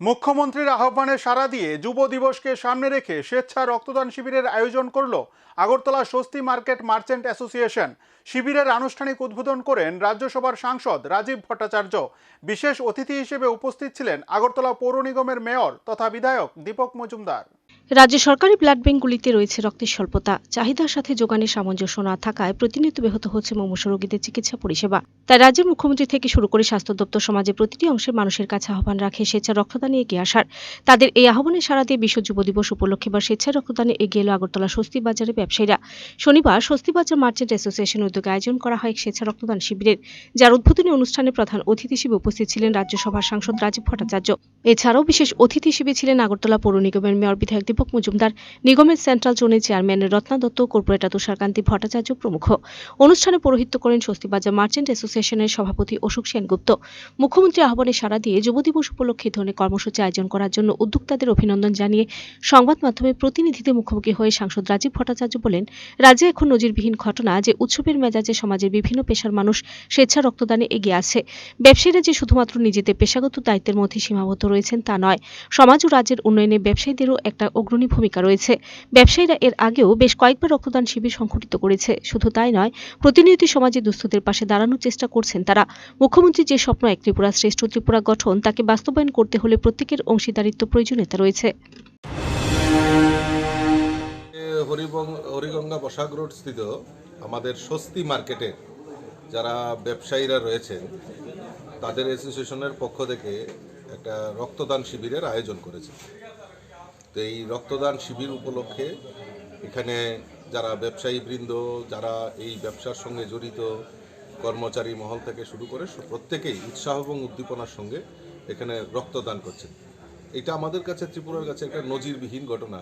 মুখ্যমন্ত্রীর আহ্বানে সাড়া দিয়ে যুব দিবসকে সামনে রেখে স্বেচ্ছা রক্তদান শিবিরের আয়োজন করল আগরতলা স্বস্তি মার্কেট মার্চেন্ট অ্যাসোসিয়েশন। শিবিরের আনুষ্ঠানিক উদ্বোধন করেন রাজ্যসভার সাংসদ রাজীব ভট্টাচার্য। বিশেষ অতিথি হিসেবে উপস্থিত ছিলেন আগরতলা পৌর নিগমের মেয়র তথা বিধায়ক দীপক মজুমদার। রাজ্যে সরকারি ব্লাড ব্যাঙ্কগুলিতে রয়েছে রক্তের স্বল্পতা। চাহিদার সাথে যোগানের সামঞ্জস্য না থাকায় প্রতিনিয়ত ব্যাহত হচ্ছে মুমূর্ষ রোগীদের চিকিৎসা পরিষেবা। তাই রাজ্যের মুখ্যমন্ত্রী থেকে শুরু করে স্বাস্থ্য দপ্তর সমাজের প্রতিটি অংশের মানুষের কাছে আহ্বান রাখে স্বেচ্ছা রক্তদানে এগিয়ে আসার। তাদের এই আহ্বানে সাড়া দিয়ে বিশ্ব যুব দিবস উপলক্ষে বা স্বেচ্ছা রক্তদানে এগিয়ে এলো আগরতলা স্বস্তি বাজারে ব্যবসায়ীরা। শনিবার স্বস্তি বাজার মার্চেন্ট অ্যাসোসিয়েশন উদ্যোগে আয়োজন করা হয় এক স্বেচ্ছা রক্তদান শিবিরের, যার উদ্বোধনী অনুষ্ঠানে প্রধান অতিথি হিসেবে উপস্থিত ছিলেন রাজ্যসভার সাংসদ রাজীব ভট্টাচার্য। এছাড়াও বিশেষ অতিথি হিসেবে ছিলেন আগরতলা পৌর নিগমের মেয়র বিধায়ক দীপক মজুমদার, নিগমের সেন্ট্রাল জোনের চেয়ারম্যান রত্না দত্ত কর্পোরেটর তুষারকান্তি ভট্টাচার্য প্রমুখ। অনুষ্ঠানে পৌরোহিত্য করেন স্বস্তিবাজার মার্চেন্ট অ্যাসোসিয়েশনের সভাপতি অশোক সেনগুপ্ত। মুখ্যমন্ত্রী আহ্বানে সাড়া দিয়ে যুব দিবস উপলক্ষে ধরনের কর্মসূচি আয়োজন করার জন্য উদ্যোক্তাদের অভিনন্দন জানিয়ে সংবাদ মাধ্যমে প্রতিনিধিদের মুখোমুখি হয়ে সাংসদ রাজীব ভট্টাচার্য বলেন, রাজ্যে এখন নজিরবিহীন ঘটনা যে উৎসবের মেজাজে সমাজের বিভিন্ন পেশার মানুষ স্বেচ্ছা রক্তদানে এগিয়ে আছে। ব্যবসায়ীরা যে শুধুমাত্র নিজেদের পেশাগত দায়িত্বের মধ্যে সীমাবদ্ধ রয়েছেন তা নয়, সমাজ ও রাজ্যের উন্নয়নে ব্যবসায়ীদেরও একটা অগ্রণী ভূমিকা রয়েছে। ব্যবসায়ীরা এর আগেও বেশ কয়েকবার রক্তদান শিবির সংঘটিত করেছে। শুধু তাই নয় প্রতিনিয়ত সমাজে দুস্থদের পাশে দাঁড়ানোর চেষ্টা করছেন তারা। মুখ্যমন্ত্রী যে স্বপ্ন এক ত্রিপুরা শ্রেষ্ঠ ত্রিপুরা গঠন, তাকে বাস্তবায়ন করতে হলে প্রত্যেকের অংশীদারিত্ব প্রয়োজনীয়তা রয়েছে। হরিগঙ্গা বসাক রোড স্থিত আমাদের স্বস্তি মার্কেটে যারা ব্যবসায়ীরা রয়েছেন, তাদের অ্যাসোসিয়েশনের পক্ষ থেকে একটা রক্তদান শিবিরের আয়োজন করেছে। তো এই রক্তদান শিবির উপলক্ষে এখানে যারা ব্যবসায়ী বৃন্দ, যারা এই ব্যবসার সঙ্গে জড়িত কর্মচারী মহল থেকে শুরু করে প্রত্যেকেই উৎসাহ এবং উদ্দীপনার সঙ্গে এখানে রক্তদান করছেন। এটা আমাদের কাছে, ত্রিপুরার কাছে একটা নজিরবিহীন ঘটনা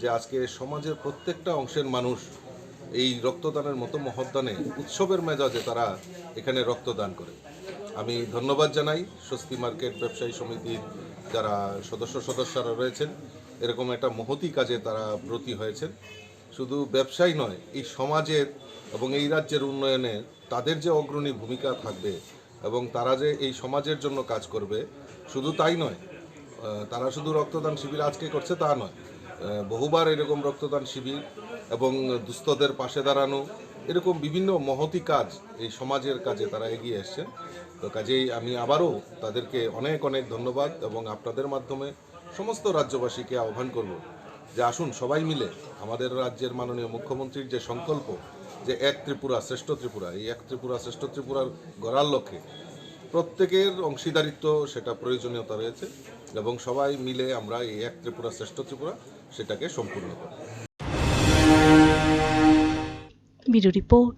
যে আজকে সমাজের প্রত্যেকটা অংশের মানুষ এই রক্তদানের মতো মহদানে উৎসবের মেজাজে তারা এখানে রক্তদান করে। আমি ধন্যবাদ জানাই স্বস্তি মার্কেট ব্যবসায়ী সমিতির যারা সদস্য সদস্যরা রয়েছেন। এরকম একটা মহতি কাজে তারা ব্রতী হয়েছেন। শুধু ব্যবসায়ী নয়, এই সমাজের এবং এই রাজ্যের উন্নয়নে তাদের যে অগ্রণী ভূমিকা থাকবে এবং তারা যে এই সমাজের জন্য কাজ করবে, শুধু তাই নয় তারা শুধু রক্তদান শিবির আজকে করছে তা নয় বহুবার এরকম রক্তদান শিবির এবং দুস্থদের পাশে দাঁড়ানো, এরকম বিভিন্ন মহতি কাজ এই সমাজের কাজে তারা এগিয়ে এসছেন। তো কাজেই আমি আবারও তাদেরকে অনেক অনেক ধন্যবাদ এবং আপনাদের মাধ্যমে সমস্ত রাজ্যবাসীকে আহ্বান করব যে আসুন সবাই মিলে আমাদের রাজ্যের মাননীয় মুখ্যমন্ত্রীর যে সংকল্প যে এক ত্রিপুরা শ্রেষ্ঠ ত্রিপুরা, এই এক ত্রিপুরা শ্রেষ্ঠ ত্রিপুরার গড়ার লক্ষ্যে প্রত্যেকের অংশীদারিত্ব সেটা প্রয়োজনীয়তা রয়েছে এবং সবাই মিলে আমরা এই এক ত্রিপুরা শ্রেষ্ঠ ত্রিপুরা সেটাকে সম্পূর্ণ করি ব্যুরো রিপোর্ট